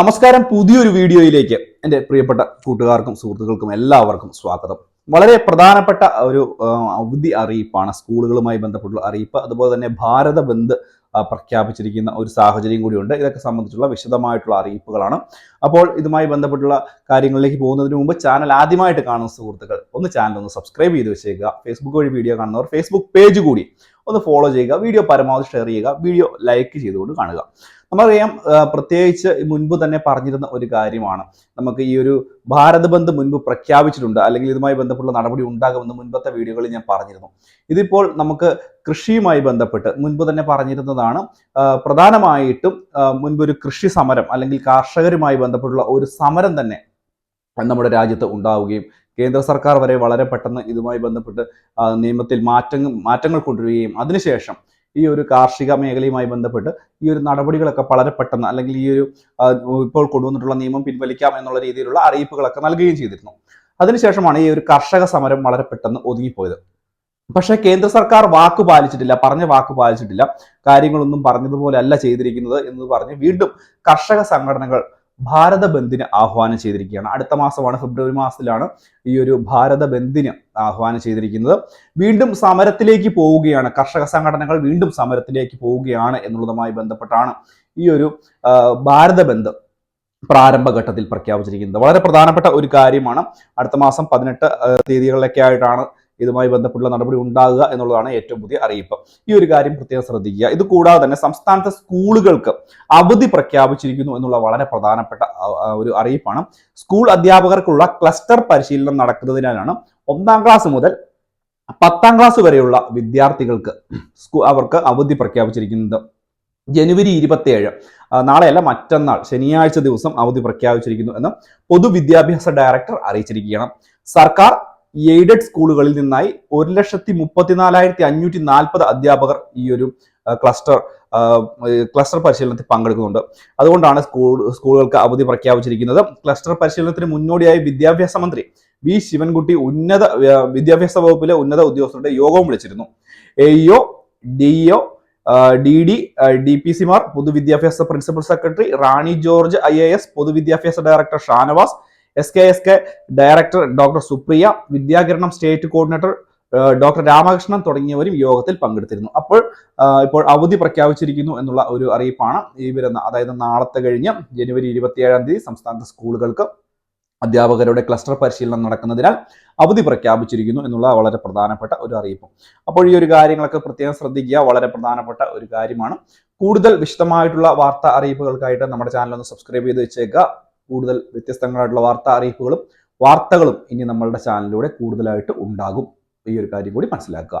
നമസ്കാരം. പുതിയൊരു വീഡിയോയിലേക്ക് എന്റെ പ്രിയപ്പെട്ട കൂട്ടുകാർക്കും സുഹൃത്തുക്കൾക്കും എല്ലാവർക്കും സ്വാഗതം. വളരെ പ്രധാനപ്പെട്ട ഒരു അവധി അറിയിപ്പാണ് സ്കൂളുകളുമായി ബന്ധപ്പെട്ടുള്ള അറിയിപ്പ്. അതുപോലെ തന്നെ ഭാരത ബന്ദ് പ്രഖ്യാപിച്ചിരിക്കുന്ന ഒരു സാഹചര്യം കൂടിയുണ്ട്. ഇതൊക്കെ സംബന്ധിച്ചുള്ള വിശദമായിട്ടുള്ള അറിയിപ്പുകളാണ്. അപ്പോൾ ഇതുമായി ബന്ധപ്പെട്ടുള്ള കാര്യങ്ങളിലേക്ക് പോകുന്നതിന് മുമ്പ് ചാനൽ ആദ്യമായിട്ട് കാണുന്ന സുഹൃത്തുക്കൾ ഒന്ന് ചാനൽ ഒന്ന് സബ്സ്ക്രൈബ് ചെയ്ത് വെച്ചേക്കുക. ഫേസ്ബുക്ക് വഴി വീഡിയോ കാണുന്നവർ ഫേസ്ബുക്ക് പേജ് കൂടി ഒന്ന് ഫോളോ ചെയ്യുക വീഡിയോ പരമാവധി ഷെയർ ചെയ്യുക വീഡിയോ ലൈക്ക് ചെയ്തുകൊണ്ട് കാണുക. നമുക്കറിയാം പ്രത്യേകിച്ച് മുൻപ് തന്നെ പറഞ്ഞിരുന്ന ഒരു കാര്യമാണ്. നമുക്ക് ഈ ഒരു ഭാരത് ബന്ദ് മുൻപ് പ്രഖ്യാപിച്ചിട്ടുണ്ട് അല്ലെങ്കിൽ ഇതുമായി ബന്ധപ്പെട്ട നടപടി ഉണ്ടാകുമെന്ന് മുൻപത്തെ വീഡിയോകളിൽ ഞാൻ പറഞ്ഞിരുന്നു. ഇതിപ്പോൾ നമുക്ക് കൃഷിയുമായി ബന്ധപ്പെട്ട് മുൻപ് തന്നെ പറഞ്ഞിരുന്നതാണ് പ്രധാനമായിട്ടും മുൻപൊരു കൃഷി സമരം അല്ലെങ്കിൽ കർഷകരുമായി ബന്ധപ്പെട്ടുള്ള ഒരു സമരം തന്നെ നമ്മുടെ രാജ്യത്ത് ഉണ്ടാവുകയും കേന്ദ്ര സർക്കാർ വരെ വളരെ പെട്ടെന്ന് ഇതുമായി ബന്ധപ്പെട്ട് നിയമത്തിൽ മാറ്റങ്ങൾ മാറ്റങ്ങൾ കൊണ്ടുവരികയും അതിനുശേഷം ഈ ഒരു കാർഷിക മേഖലയുമായി ബന്ധപ്പെട്ട് ഈ ഒരു നടപടികളൊക്കെ വളരെ പെട്ടെന്ന് അല്ലെങ്കിൽ ഈ ഒരു ഇപ്പോൾ കൊണ്ടുവന്നിട്ടുള്ള നിയമം പിൻവലിക്കാം എന്നുള്ള രീതിയിലുള്ള അറിയിപ്പുകളൊക്കെ നൽകുകയും ചെയ്തിരുന്നു. അതിനുശേഷമാണ് ഈ ഒരു കർഷക സമരം വളരെ പെട്ടെന്ന് ഒതുങ്ങിപ്പോയത്. പക്ഷേ കേന്ദ്ര സർക്കാർ വാക്ക് പാലിച്ചിട്ടില്ല പറഞ്ഞ വാക്ക് പാലിച്ചിട്ടില്ല. കാര്യങ്ങളൊന്നും പറഞ്ഞതുപോലെ അല്ല ചെയ്തിരിക്കുന്നത് എന്ന് പറഞ്ഞ് വീണ്ടും കർഷക സംഘടനകൾ ഭാരത ബന്ദിന് ആഹ്വാനം ചെയ്തിരിക്കുകയാണ്. അടുത്ത മാസമാണ് ഫെബ്രുവരി മാസത്തിലാണ് ഈ ഒരു ഭാരത ബന്ദിന് ആഹ്വാനം ചെയ്തിരിക്കുന്നത്. വീണ്ടും സമരത്തിലേക്ക് പോവുകയാണ്. കർഷക സംഘടനകൾ വീണ്ടും സമരത്തിലേക്ക് പോവുകയാണ് എന്നുള്ളതുമായി ബന്ധപ്പെട്ടാണ് ഈ ഒരു ഭാരത ബന്ദ് പ്രാരംഭഘട്ടത്തിൽ പ്രഖ്യാപിച്ചിരിക്കുന്നത്. വളരെ പ്രധാനപ്പെട്ട ഒരു കാര്യമാണ് അടുത്ത മാസം പതിനെട്ട് തീയതികളിലൊക്കെ ആയിട്ടാണ് ഇതുമായി ബന്ധപ്പെട്ടുള്ള നടപടി ഉണ്ടാകുക എന്നുള്ളതാണ് ഏറ്റവും പുതിയ അറിയിപ്പ്. ഈ ഒരു കാര്യം പ്രത്യേകം ശ്രദ്ധിക്കുക. ഇത് കൂടാതെ തന്നെ സംസ്ഥാനത്തെ സ്കൂളുകൾക്ക് അവധി പ്രഖ്യാപിച്ചിരിക്കുന്നു എന്നുള്ള വളരെ പ്രധാനപ്പെട്ട ഒരു അറിയിപ്പാണ്. സ്കൂൾ അധ്യാപകർക്കുള്ള ക്ലസ്റ്റർ പരിശീലനം നടക്കുന്നതിനാലാണ് ഒന്നാം ക്ലാസ് മുതൽ പത്താം ക്ലാസ് വരെയുള്ള വിദ്യാർത്ഥികൾക്ക് സ്കൂ അവർക്ക് അവധി പ്രഖ്യാപിച്ചിരിക്കുന്നത്. ജനുവരി ഇരുപത്തിയേഴ് നാളെയല്ല മറ്റന്നാൾ ശനിയാഴ്ച ദിവസം അവധി പ്രഖ്യാപിച്ചിരിക്കുന്നു എന്ന് പൊതുവിദ്യാഭ്യാസ ഡയറക്ടർ അറിയിച്ചിരിക്കുകയാണ്. സർക്കാർ എയ്ഡഡ് സ്കൂളുകളിൽ നിന്നായി ഒരു ലക്ഷത്തി മുപ്പത്തിനാലായിരത്തി അഞ്ഞൂറ്റി നാൽപ്പത് അധ്യാപകർ ഈ ഒരു ക്ലസ്റ്റർ ക്ലസ്റ്റർ പരിശീലനത്തിൽ പങ്കെടുക്കുന്നുണ്ട്. അതുകൊണ്ടാണ് സ്കൂൾ സ്കൂളുകൾക്ക് അവധി പ്രഖ്യാപിച്ചിരിക്കുന്നത്. ക്ലസ്റ്റർ പരിശീലനത്തിന് മുന്നോടിയായി വിദ്യാഭ്യാസ മന്ത്രി വി. ശിവൻകുട്ടി ഉന്നത വിദ്യാഭ്യാസ വകുപ്പിലെ ഉന്നത ഉദ്യോഗസ്ഥരുടെ യോഗവും വിളിച്ചിരുന്നു. A EO D EO D D D P സിമാർ പൊതുവിദ്യാഭ്യാസ principal secretary Rani George IAS A S പൊതുവിദ്യാഭ്യാസ director Shanavas S K S K director doctor Supriya Vidyakiranam state coordinator doctor Ramakrishnan തുടങ്ങിയവരും യോഗത്തിൽ പങ്കെടുത്തിരുന്നു. അപ്പോൾ ഇപ്പോൾ അവധി പ്രഖ്യാപിച്ചിരിക്കുന്നു എന്നുള്ള ഒരു അറിയിപ്പാണ് ഈ അതായത് നാളത്തെ കഴിഞ്ഞ് ജനുവരി ഇരുപത്തിയേഴാം തീയതി സംസ്ഥാനത്തെ സ്കൂളുകൾക്ക് അധ്യാപകരുടെ ക്ലസ്റ്റർ പരിശീലനം നടക്കുന്നതിനാൽ അവധി പ്രഖ്യാപിച്ചിരിക്കുന്നു എന്നുള്ള വളരെ പ്രധാനപ്പെട്ട ഒരു അറിയിപ്പ്. അപ്പോൾ ഈ ഒരു കാര്യങ്ങളൊക്കെ പ്രത്യേകം ശ്രദ്ധിക്കുക. വളരെ പ്രധാനപ്പെട്ട ഒരു കാര്യമാണ്. കൂടുതൽ വിശദമായിട്ടുള്ള വാർത്താ അറിയിപ്പുകൾക്കായിട്ട് നമ്മുടെ ചാനൽ ഒന്ന് സബ്സ്ക്രൈബ് ചെയ്ത് വെച്ചേക്കുക. കൂടുതൽ വ്യത്യസ്തങ്ങളായിട്ടുള്ള വാർത്താ അറിയിപ്പുകളും വാർത്തകളും ഇനി നമ്മളുടെ ചാനലിലൂടെ കൂടുതലായിട്ട് ഉണ്ടാകും. ഈ ഒരു കാര്യം കൂടി മനസ്സിലാക്കുക.